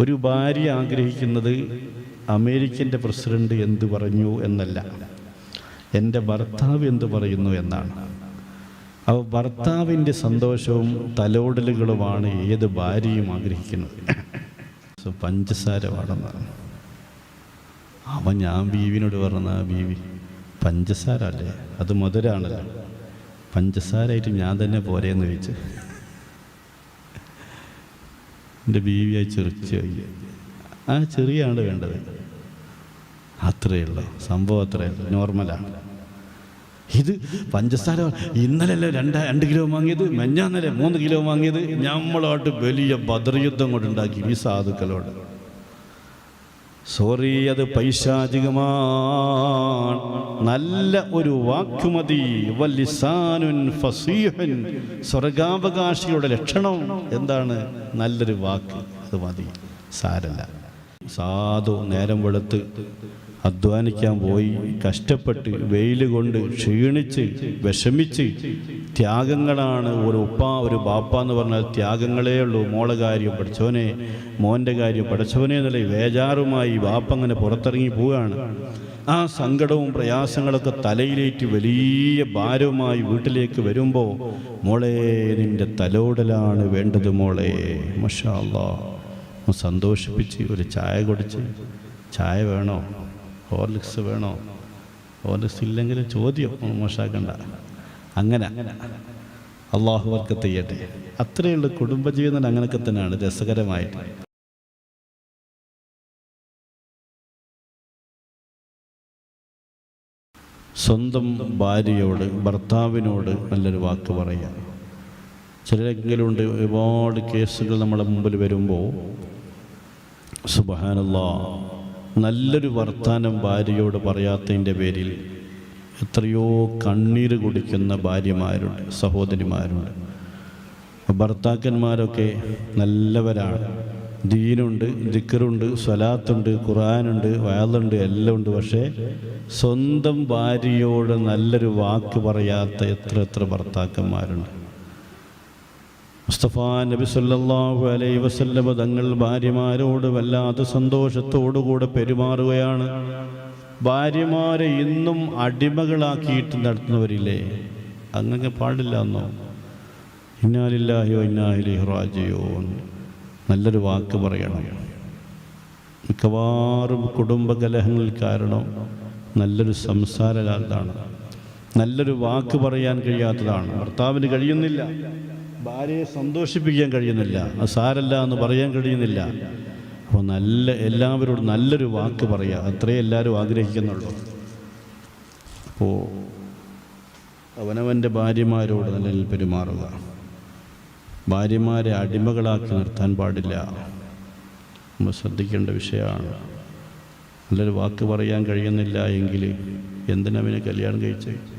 ഒരു ഭാര്യ ആഗ്രഹിക്കുന്നത് അമേരിക്കന്റെ പ്രസിഡന്റ് എന്തു പറഞ്ഞു എന്നല്ല. എന്റെ ഭർത്താവ് എന്തു പറയുന്നു എന്നാണ്. അപ്പോൾ ഭർത്താവിന്റെ സന്തോഷവും തലോടലുകളുമാണ് ഏത് ഭാര്യയും ആഗ്രഹിക്കുന്നത്. പഞ്ചസാര വേണമെന്നാണ് അവൻ ഞാൻ ബീവിനോട് പറഞ്ഞ ബീവി പഞ്ചസാര അല്ലേ? അത് മധുരാണല്ലോ. പഞ്ചസാരയായിട്ട് ഞാൻ തന്നെ പോരേന്ന് ചോദിച്ചു. എന്റെ ബീവിയായി ചെറിച്ച് പോയി ആ ചെറിയ ആണ് വേണ്ടത്. അത്രയേ ഉള്ളൂ സംഭവം അത്രയേ ഉള്ളൂ. നോർമലാണ് ഇത് പഞ്ചസാര ഇന്നലല്ലേ രണ്ട് രണ്ട് കിലോ വാങ്ങിയത്? മെഞ്ഞാന്നല്ലേ മൂന്ന് കിലോ വാങ്ങിയത്? നമ്മളോട്ട് വലിയ ബദർയുദ്ധം കൊണ്ടുണ്ടാക്കി ഈ സാധുക്കളോട്. സോറി അത് പൈശാചികമാണ്. നല്ല ഒരു വാക്കുമതി വല്ലിസാനുൻ ഫസീഹൻ. സ്വർഗാവകാശിയുടെ ലക്ഷണം. എന്താണ്? നല്ലൊരു വാക്ക്. അത് മതി. സാരല്ല. സാധു നേരം വെളുത്ത്. അധ്വാനിക്കാൻ പോയി കഷ്ടപ്പെട്ട് വെയിൽ കൊണ്ട് ക്ഷീണിച്ച് വിഷമിച്ച് ത്യാഗങ്ങളാണ് ഒരു ഉപ്പ ഒരു ബാപ്പ എന്ന് പറഞ്ഞാൽ ത്യാഗങ്ങളേ ഉള്ളൂ. മോളെ കാര്യം പഠിച്ചവനെ മോന്റെ കാര്യം പഠിച്ചവനെ എന്നുള്ള വേജാറുമായി ബാപ്പ അങ്ങനെ പുറത്തിറങ്ങി പോവുകയാണ്. ആ സങ്കടവും പ്രയാസങ്ങളൊക്കെ തലയിലേറ്റ് വലിയ ഭാരവുമായി വീട്ടിലേക്ക് വരുമ്പോൾ മോളെ നിന്റെ തലോടലാണ് വേണ്ടത് മോളെ. മഷാ സന്തോഷിപ്പിച്ച് ഒരു ചായ കുടിച്ച് ചായ വേണോ? ഹോർലിക്സ് വേണോ? ഹോർലിക്സ് ഇല്ലെങ്കിൽ ചോദ്യം മോശമാക്കണ്ട. അങ്ങനെ അള്ളാഹു വർക്ക് ചെയ്യട്ടെ അത്രയുള്ള കുടുംബജീവിതം അങ്ങനെയൊക്കെ തന്നെയാണ് രസകരമായിട്ട്. സ്വന്തം ഭാര്യയോട് ഭർത്താവിനോട് നല്ലൊരു വാക്ക് കേസുകൾ നമ്മുടെ മുമ്പിൽ വരുമ്പോൾ നല്ലൊരു വർത്താനം ഭാര്യയോട് പറയാത്തതിന്റെ പേരിൽ എത്രയോ കണ്ണീര് കുടിക്കുന്ന ഭാര്യമാരുണ്ട് സഹോദരിമാരുണ്ട്. ഭർത്താക്കന്മാരൊക്കെ നല്ലവരാണ്. ദീനുണ്ട് ദിക്കറുണ്ട് സ്വലാത്തുണ്ട് ഖുറാനുണ്ട് വയലുണ്ട് എല്ലാം ഉണ്ട് പക്ഷേ സ്വന്തം ഭാര്യയോട് നല്ലൊരു വാക്ക് പറയാത്ത എത്ര എത്ര ഭർത്താക്കന്മാരുണ്ട്. മുസ്തഫ നബി സല്ലാഹു അലൈ വസല്ലമ തങ്ങൾ ഭാര്യമാരോട് വല്ലാത്ത സന്തോഷത്തോടുകൂടെ പെരുമാറുകയാണ്. ഭാര്യമാരെ ഇന്നും അടിമകളാക്കിയിട്ട് നടത്തുന്നവരില്ലേ? അങ്ങനെ പാടില്ല എന്നോ ഇന്നാലില്ലാഹിയോ ഇന്നാലിഹി റാജിയോൻ നല്ലൊരു വാക്ക് പറയണം. മിക്കവാറും കുടുംബകലഹങ്ങൾ കാരണം നല്ലൊരു സംസാരകാലത്താണ്. നല്ലൊരു വാക്ക് പറയാൻ കഴിയാത്തതാണ്. ഭർത്താവിന് കഴിയുന്നില്ല. ഭാര്യയെ സന്തോഷിപ്പിക്കാൻ കഴിയുന്നില്ല. അത് സാരല്ല എന്ന് പറയാൻ കഴിയുന്നില്ല. അപ്പോൾ നല്ല എല്ലാവരോടും നല്ലൊരു വാക്ക് പറയുക അത്രേ എല്ലാവരും ആഗ്രഹിക്കുന്നുള്ളൂ. അപ്പോൾ അവനവന്റെ ഭാര്യമാരോട് നല്ല പെരുമാറുക. ഭാര്യമാരെ അടിമകളാക്കി നിർത്താൻ പാടില്ല. നമ്മൾ ശ്രദ്ധിക്കേണ്ട വിഷയമാണ്. നല്ലൊരു വാക്ക് പറയാൻ കഴിയുന്നില്ല എങ്കിൽ എന്തിനവനെ കല്യാണം കഴിച്ച്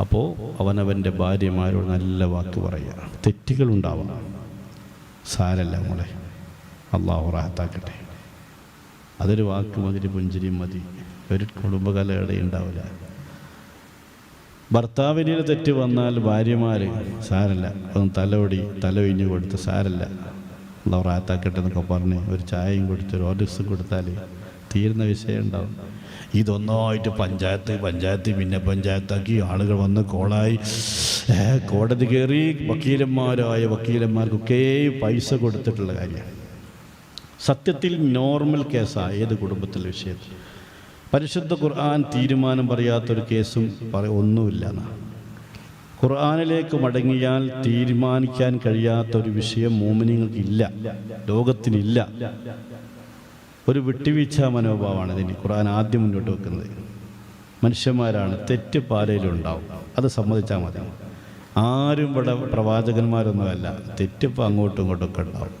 അപ്പോൾ അവനവന്റെ ഭാര്യമാരോട് നല്ല വാക്ക് പറയുക തെറ്റുകളുണ്ടാവണം സാരല്ല മോളെ. അള്ളാഹു റാഹത്താക്കട്ടെ. അതൊരു വാക്ക് മതി പുഞ്ചിരിയും മതി. ഒരു കുടുംബകലയുടെ ഉണ്ടാവില്ല. ഭർത്താവിന് തെറ്റ് വന്നാൽ ഭാര്യമാർ സാരല്ല. ഒന്ന് തലോടി തല ഒഴിഞ്ഞു കൊടുത്ത് സാരല്ല. അള്ളാഹു റാഹത്താക്കട്ടെ എന്നൊക്കെ പറഞ്ഞ് ഒരു ചായയും കൊടുത്ത് ഒരു ഓർഡേഴ്സും കൊടുത്താൽ തീരുന്ന വിഷയം ഉണ്ടാവും. ഇതൊന്നായിട്ട് പഞ്ചായത്ത് പഞ്ചായത്ത് പിന്നെ പഞ്ചായത്താക്കി ആളുകൾ വന്ന് കോളായി. കോടതി കയറി വക്കീലന്മാരായ വക്കീലന്മാർക്കൊക്കെ പൈസ കൊടുത്തിട്ടുള്ള കാര്യമാണ് സത്യത്തിൽ നോർമൽ കേസാണ് ഏത് കുടുംബത്തിലെ വിഷയത്തിൽ പരിശുദ്ധ ഖുർആൻ തീരുമാനം പറയാത്തൊരു കേസും പറ ഒന്നുമില്ല എന്നാ. ഖുർആനിലേക്ക് മടങ്ങിയാൽ തീരുമാനിക്കാൻ കഴിയാത്ത ഒരു വിഷയം മോമിനിങ്ങൾക്കില്ല ലോകത്തിനില്ല. ഒരു വിട്ടുവീഴ്ച മനോഭാവമാണ് ഇതിന് ഖുർആൻ ആദ്യം മുന്നോട്ട് വെക്കുന്നത്. മനുഷ്യന്മാരാണ് തെറ്റ് പാലയിലുണ്ടാവും അത് സമ്മതിച്ചാൽ മതി. ആരും ഇവിടെ പ്രവാചകന്മാരൊന്നുമല്ല. തെറ്റിപ്പോൾ അങ്ങോട്ടും ഇങ്ങോട്ടും ഒക്കെ ഉണ്ടാവും.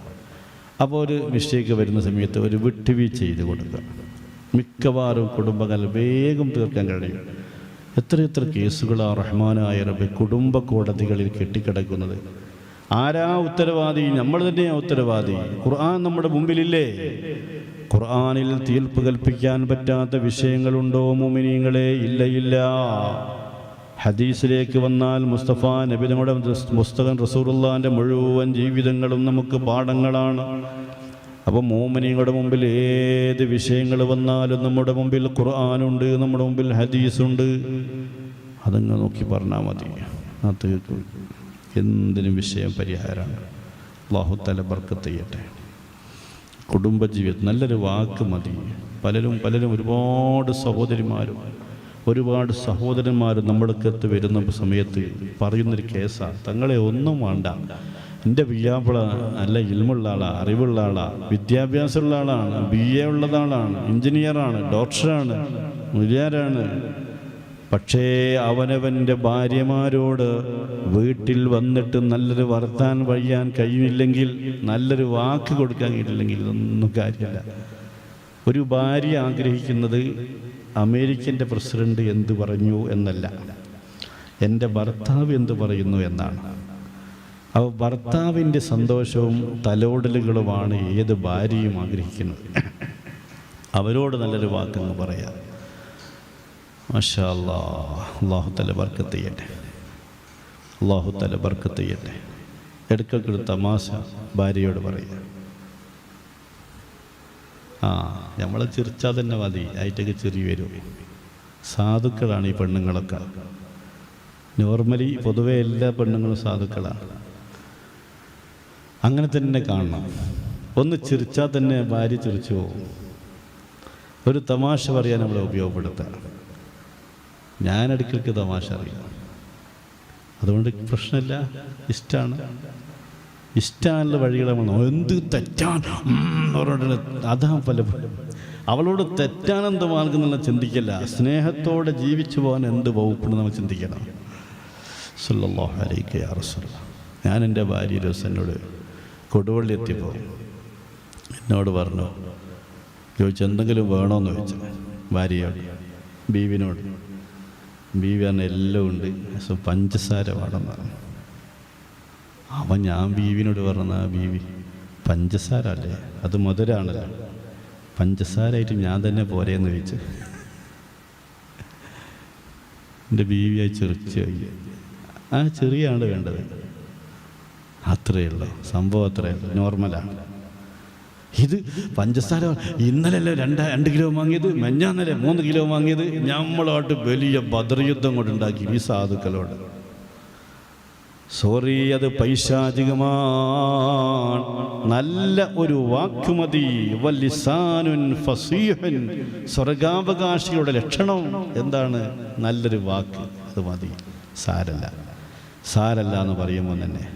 അപ്പോൾ ഒരു മിസ്റ്റേക്ക് വരുന്ന സമയത്ത് ഒരു വിട്ടുവീഴ്ച ചെയ്ത് കൊടുക്കുക. മിക്കവാറും കുടുംബങ്ങൾ വേഗം തീർക്കാൻ കഴിയും. എത്ര എത്ര കേസുകളാണ് റഹ്മാനായ റബി കുടുംബ കോടതികളിൽ കെട്ടിക്കിടക്കുന്നത്. ആരാ ഉത്തരവാദി? നമ്മൾ തന്നെയാ ഉത്തരവാദി. ഖുർആൻ നമ്മുടെ മുമ്പിലില്ലേ? ഖുർആനിൽ തീർപ്പ് കൽപ്പിക്കാൻ പറ്റാത്ത വിഷയങ്ങളുണ്ടോ മുമിനീങ്ങളെ? ഇല്ല ഇല്ല. ഹദീസിലേക്ക് വന്നാൽ മുസ്തഫ നബി നമ്മുടെ റസൂറുല്ലാന്റെ മുഴുവൻ ജീവിതങ്ങളും നമുക്ക് പാഠങ്ങളാണ്. അപ്പോൾ മോമിനിയുടെ മുമ്പിൽ ഏത് വിഷയങ്ങൾ വന്നാലും നമ്മുടെ മുമ്പിൽ ഖുർആാനുണ്ട് നമ്മുടെ മുമ്പിൽ ഹദീസുണ്ട്. അതങ്ങ് നോക്കി പറഞ്ഞാൽ മതി. അത് എന്തിനും വിഷയം പരിഹാരമാണ്. അള്ളാഹു തല ബർക്കത്ത് ചെയ്യട്ടെ. കുടുംബജീവിതം നല്ലൊരു വാക്ക് മതി. പലരും പലരും ഒരുപാട് സഹോദരിമാരും ഒരുപാട് സഹോദരന്മാരും നമ്മൾക്കത്ത് വരുന്ന സമയത്ത് പറയുന്നൊരു കേസാണ് തങ്ങളെ ഒന്നും വേണ്ട. എന്റെ പിയ്യാപ്പിള നല്ല ഇൽമുള്ള ആളാണ് അറിവുള്ള ആളാണ് വിദ്യാഭ്യാസമുള്ള ആളാണ് ബി എ ഉള്ളതാളാണ് എഞ്ചിനീയറാണ് ഡോക്ടറാണ് മുരിയാരാണ് പക്ഷേ അവനവന്റെ ഭാര്യമാരോട് വീട്ടിൽ വന്നിട്ട് നല്ലൊരു വർത്താൻ വഴിയാൻ കഴിയില്ലെങ്കിൽ നല്ലൊരു വാക്ക് കൊടുക്കാൻ കഴിയില്ലെങ്കിൽ ഇതൊന്നും കാര്യമില്ല. ഒരു ഭാര്യ ആഗ്രഹിക്കുന്നത് അമേരിക്കന്റെ പ്രസിഡന്റ് എന്ത് പറഞ്ഞു എന്നല്ല. എന്റെ ഭർത്താവ് എന്ത് പറയുന്നു എന്നാണ്. അവ ഭർത്താവിന്റെ സന്തോഷവും തലോടലുകളുമാണ് ഏത് ഭാര്യയും ആഗ്രഹിക്കുന്നത്. അവരോട് നല്ലൊരു വാക്കെന്ന് പറയാം. മാഷാ അല്ലാ അള്ളാഹു തല ബർക്കത്ത് ചെയ്യട്ടെ. അള്ളാഹു തല ബർക്കത്ത് ചെയ്യട്ടെ. തമാശ ഭാര്യയോട് പറയുക. ആ നമ്മളെ ചിരിച്ചാൽ തന്നെ മതി. ആയിട്ടൊക്കെ ചെറിയ വരും. സാധുക്കളാണ് ഈ പെണ്ണുങ്ങളൊക്കെ. നോർമലി പൊതുവേ എല്ലാ പെണ്ണുങ്ങളും സാധുക്കളാണ്. അങ്ങനെ തന്നെ കാണണം. ഒന്ന് ചിരിച്ചാൽ തന്നെ ഭാര്യ ചിരിച്ചു പോകും. ഒരു തമാശ പറയാൻ നമ്മളെ ഉപയോഗപ്പെടുത്തുക അടുക്കൽക്ക് തമാശ അറിയാം. അതുകൊണ്ട് പ്രശ്നമില്ല. ഇഷ്ടമാണ് ഇഷ്ടമുള്ള വഴികളെ എന്ത് തെറ്റാൻ എന്ന് അതാ പലപ്പോഴും അവളോട് തെറ്റാനെന്ത് മാർഗം എന്നുള്ള ചിന്തിക്കല്ല. സ്നേഹത്തോടെ ജീവിച്ചു പോകാൻ എന്ത് വകുപ്പുണ്ട് നമ്മൾ ചിന്തിക്കണം. സല്ലല്ലാഹു അലൈഹി യാ ഞാൻ എന്റെ ഭാര്യ ദിവസം എന്നോട് കൊടുവള്ളി എത്തിയപ്പോൾ എന്നോട് പറഞ്ഞു ചോദിച്ചു എന്തെങ്കിലും വേണോന്ന് ചോദിച്ചു. ഭാര്യയോട് ബീവിനോട്. ബീവി പറഞ്ഞ എല്ലാം ഉണ്ട്. സോ പഞ്ചസാര പറഞ്ഞു അവൻ ഞാൻ ബീവിനോട് പറഞ്ഞ ആ ബീവി പഞ്ചസാര അല്ലേ? അത് മധുരാണല്ലോ. പഞ്ചസാരയായിട്ട് ഞാൻ തന്നെ പോരെയെന്ന് ചോദിച്ചു. എന്റെ ബീവിയായി ചെറിച്ച്. ആ ചെറിയാണ് വേണ്ടത്. അത്രയേ ഉള്ളൂ. സംഭവം അത്രയേ ഉള്ളൂ. നോർമലാണ് ഇത് പഞ്ചസാര ഇന്നലല്ലേ രണ്ട് രണ്ട് കിലോ വാങ്ങിയത് മെഞ്ഞാന്നല്ലേ മൂന്ന് കിലോ വാങ്ങിയത്. ഞമ്മളോട്ട് വലിയ ബദർയുദ്ധം കൊണ്ടുണ്ടാക്കി ഈ സാധുക്കളോട്. സോറി അത് പൈശാചികമാണ്. നല്ല ഒരു വാക്കുമതി. സ്വർഗാവകാശിയുടെ ലക്ഷണം എന്താണ്? നല്ലൊരു വാക്ക്. അത് മതി. സാരല്ല. സാരല്ല എന്ന് പറയുമ്പോൾ തന്നെ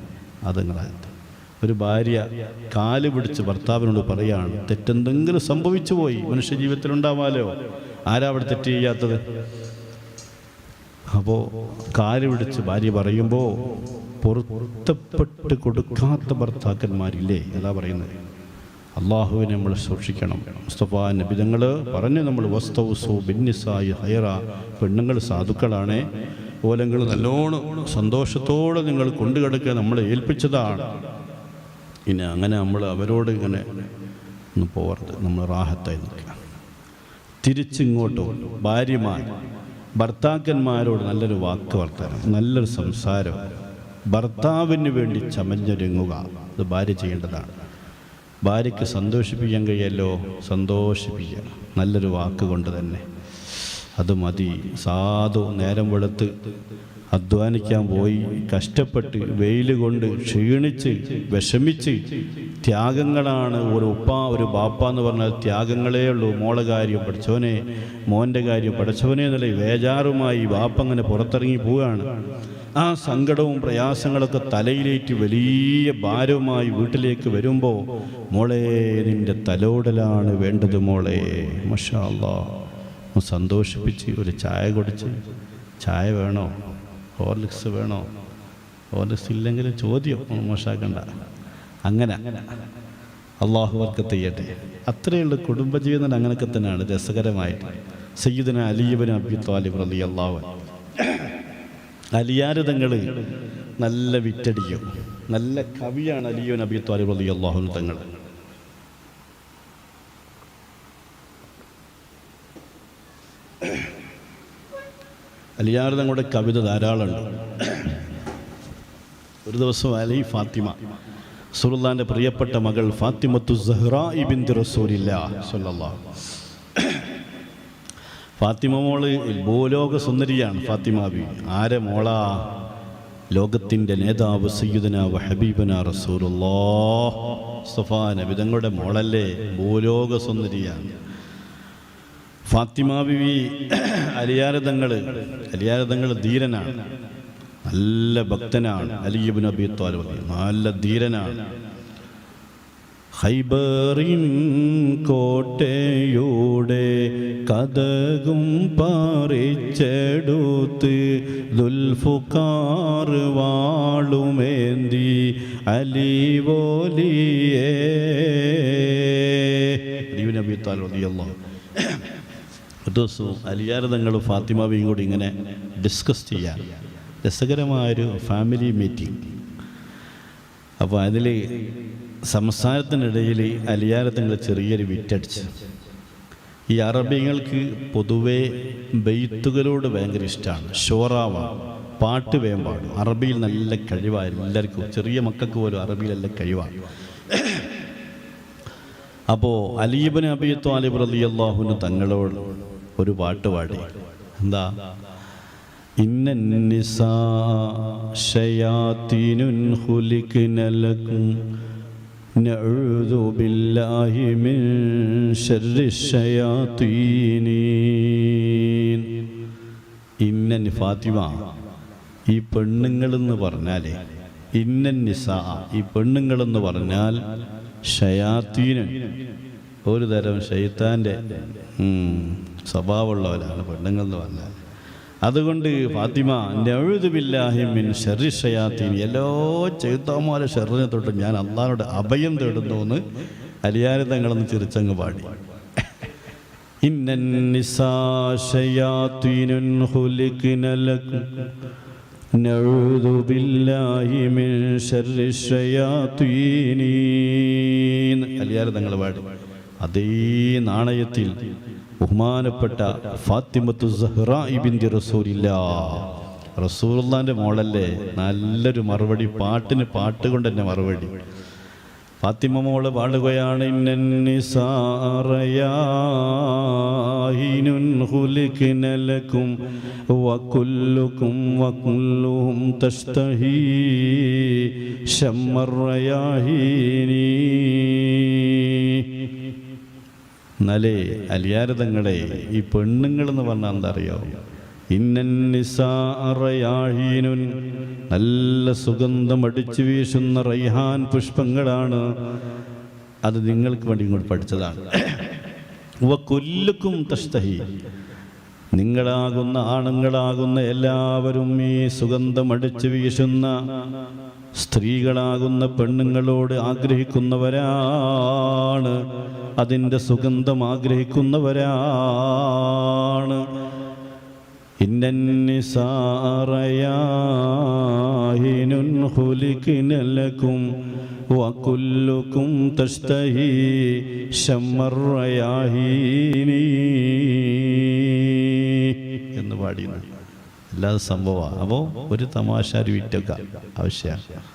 അത് നിങ്ങളാകട്ടെ. ഒരു ഭാര്യ കാൽ പിടിച്ച് ഭർത്താവിനോട് പറയാണ് തെറ്റെന്തെങ്കിലും സംഭവിച്ചു പോയി മനുഷ്യ ജീവിതത്തിൽ ഉണ്ടാവാലോ ആരാ അവിടെ തെറ്റ് ചെയ്യാത്തത്? അപ്പോൾ കാൽ പിടിച്ച് ഭാര്യ പറയുമ്പോൾ പൊരുത്തപ്പെട്ട് കൊടുക്കാത്ത ഭർത്താക്കന്മാരില്ലേ? അതാ പറയുന്നത്. അള്ളാഹുവിനെ നമ്മൾ സൂക്ഷിക്കണം. മുസ്തഫ നബിതങ്ങൾ പറഞ്ഞു നമ്മൾ വസ്തവസോ ബിന്നിസായി ഹൈറ. പെണ്ണുങ്ങൾ സാധുക്കളാണ്. ഓലങ്ങൾ നല്ലോണം സന്തോഷത്തോടെ നിങ്ങൾ കൊണ്ടുകിടക്കുക നമ്മളെ ഏൽപ്പിച്ചതാണ്. ഇനി അങ്ങനെ നമ്മൾ അവരോട് ഇങ്ങനെ ഒന്ന് പോകരുത് നമ്മൾ റാഹത്തായി നിൽക്കുക. തിരിച്ചിങ്ങോട്ടും ഭാര്യമാർ ഭർത്താക്കന്മാരോട് നല്ലൊരു വാക്ക് വർത്തനം നല്ലൊരു സംസാരം. ഭർത്താവിന് വേണ്ടി ചമഞ്ഞൊരുങ്ങുക. അത് ഭാര്യ ചെയ്യേണ്ടതാണ്. ഭാര്യയ്ക്ക് സന്തോഷിപ്പിക്കാൻ കഴിയല്ലോ? സന്തോഷിപ്പിക്കുക. നല്ലൊരു വാക്ക് കൊണ്ട് തന്നെ. അത് മതി. സാധു നേരം വെളുത്ത് അധ്വാനിക്കാൻ പോയി കഷ്ടപ്പെട്ട് വെയിൽ കൊണ്ട് ക്ഷീണിച്ച് വിഷമിച്ച് ത്യാഗങ്ങളാണ് ഒരു ഉപ്പ ഒരു ബാപ്പ എന്ന് പറഞ്ഞാൽ ത്യാഗങ്ങളേ ഉള്ളൂ. മോളെ കാര്യം പഠിച്ചവനെ മോന്റെ കാര്യം പഠിച്ചവനെ എന്നുള്ള വേജാറുമായി ബാപ്പ അങ്ങനെ പുറത്തിറങ്ങി പോവുകയാണ്. ആ സങ്കടവും പ്രയാസങ്ങളൊക്കെ തലയിലേറ്റ് വലിയ ഭാരവുമായി വീട്ടിലേക്ക് വരുമ്പോൾ മോളെ നിന്റെ തലോടലാണ് വേണ്ടത് മോളെ. മഷാ സന്തോഷിപ്പിച്ച് ഒരു ചായ കുടിച്ച് ചായ വേണോ? ഹോർലിക്സ് വേണോ? ഹോർലിക്സ് ഇല്ലെങ്കിൽ ചോദ്യം മോശമാക്കണ്ട. അങ്ങനെ അള്ളാഹു വർക്കത്ത് ചെയ്യട്ടെ അത്രയുള്ള കുടുംബജീവിതം അങ്ങനെയൊക്കെ തന്നെയാണ് രസകരമായിട്ട്. സയ്യിദിന അലീബിന് അബി താലിബ് അലി അള്ളാഹു അലിയാരതങ്ങൾ നല്ല വിറ്റടിക്കും. നല്ല കവിയാണ് അലിയോ നബി താലിബ് അലി അള്ളാഹു തങ്ങൾ അലിയാർ തങ്ങളുടെ കവിത ധാരാളമുണ്ട്. ഒരു ദിവസം അലി ഫാത്തിമ സുറുല്ലാന്റെ പ്രിയപ്പെട്ട മകൾ ഫാത്തിമത്തു സഹ്റ ബിന്ദു റസൂലില്ല ഫാത്തിമ മോൾ ഭൂലോക സുന്ദരിയാണ് ഫാത്തിമ ബി ആരെ മോളാ? ലോകത്തിന്റെ നേതാവ് സയ്യുദന ഹബീബന റസൂലുള്ളാഹ്. മുസ്തഫാ നബി മോളല്ലേ? ഭൂലോക സുന്ദരിയാണ്. ഫാത്തിമ ബിവി അലിയാരതങ്ങൾ അലിയാരതങ്ങൾ ധീരനാണ്. നല്ല ഭക്തനാണ് അലിയബിൻ അബി താലിബ്. നല്ല ധീരനാണ്. ഹൈബറിൻ കോട്ടയോടെ കഥകും പറിച്ചെടുത്ത് ദുൽഫുക്കാർ വാളുമേന്തി അലിവോലിയേ അലിബിൻ അബി താലിബ് റളിയല്ലാഹു ഒരു ദിവസവും അലിയാരതങ്ങളും ഫാത്തിമാവിയും കൂടി ഇങ്ങനെ ഡിസ്കസ് ചെയ്യാൻ രസകരമായൊരു ഫാമിലി മീറ്റിംഗ് അപ്പോൾ അതിൽ സംസാരത്തിനിടയിൽ അലിയാരത്തങ്ങൾ ചെറിയൊരു വിറ്റടിച്ച്. ഈ അറബികൾക്ക് പൊതുവേ ബെയ്ത്തുകളോട് ഭയങ്കര ഇഷ്ടമാണ് ഷോറാവാണ് പാട്ട് വേഗം പാടും. അറബിയിൽ നല്ല കഴിവായിരുന്നു. എല്ലാവർക്കും ചെറിയ മക്കൾക്ക് പോലും അറബിയിൽ നല്ല കഴിവാണ് അപ്പോൾ അലീബൻ അബി താലിബ് തങ്ങളോട് ഒരു പാട്ട് പാടി. എന്താ? ഇന്ന ഫാത്തിമ ഈ പെണ്ണുങ്ങളെന്ന് പറഞ്ഞാലേ ഇന്ന നിസ ഈ പെണ്ണുങ്ങളെന്ന് പറഞ്ഞാൽ ഷയാത്തീനൻ ഒരു തരം ഷെയ്ത്താന്റെ സ്വഭാവമുള്ളവരാണ് പെണ്ണുങ്ങൾ എന്ന് പറഞ്ഞാൽ അതുകൊണ്ട് ഫാത്തിമ നഴുതുബില്ലാഹിമിൻ ഷെറി ഷയാത്തീൻ എല്ലാ ചെറുത്താമാരെ ഷെറിനെ തൊട്ട് ഞാൻ അള്ളാഹോട് അഭയം തേടുന്നു എന്ന് അലിയാരിതങ്ങളെന്ന് ചിരിച്ചങ്ങ് പാടി إن النساء شياطين خلقن لكم نعوذ بالله من شر الشياطين അലിയാർ തങ്ങൾ പാടി അതേ നാണയത്തിൽ ബഹുമാനപ്പെട്ട ഫാത്തിമത്തു സഹ്റ ഇബിന്റെ റസൂലില്ല. റസൂലുള്ളാന്റെ മോളല്ലേ നല്ലൊരു മറുപടി പാട്ടിന് പാട്ട് കൊണ്ട് തന്നെ മറുപടി. ഫാത്തിമ മോൾ പാടുകയാണ് ശമ്മറയാഹീനി എന്നാലേ അലിയാരതങ്ങളെ ഈ പെണ്ണുങ്ങളെന്ന് പറഞ്ഞാൽ എന്താ അറിയോ ഇന്നന്നിസാറയാഹീനുൻ നല്ല സുഗന്ധം അടിച്ചു വീശുന്ന റൈഹാൻ പുഷ്പങ്ങളാണ്. അത് നിങ്ങൾക്ക് വേണ്ടി ഇങ്ങോട്ട് പഠിച്ചതാണ്. കൊല്ലുക്കും തസ്തഹി നിങ്ങളാകുന്ന ആണുങ്ങളാകുന്ന എല്ലാവരും ഈ സുഗന്ധം അടിച്ചു വീശുന്ന സ്ത്രീകളാകുന്ന പെണ്ണുങ്ങളോട് ആഗ്രഹിക്കുന്നവരാണ്. അതിന്റെ സുഗന്ധം ആഗ്രഹിക്കുന്നവരാണ്. ഇന്നന്നിസാറയാഹിനുൻ ഹുലിക്കിനലക്കും വകുല്ലുക്കും തസ്തഹി ഷമ്മറയാഹിനി എന്ന് പാടിയുന്നു അല്ലാതെ സംഭവമാണ് അപ്പോൾ ഒരു തമാശ ഒരു വിറ്റൊക്കെ. ആവശ്യമാണ്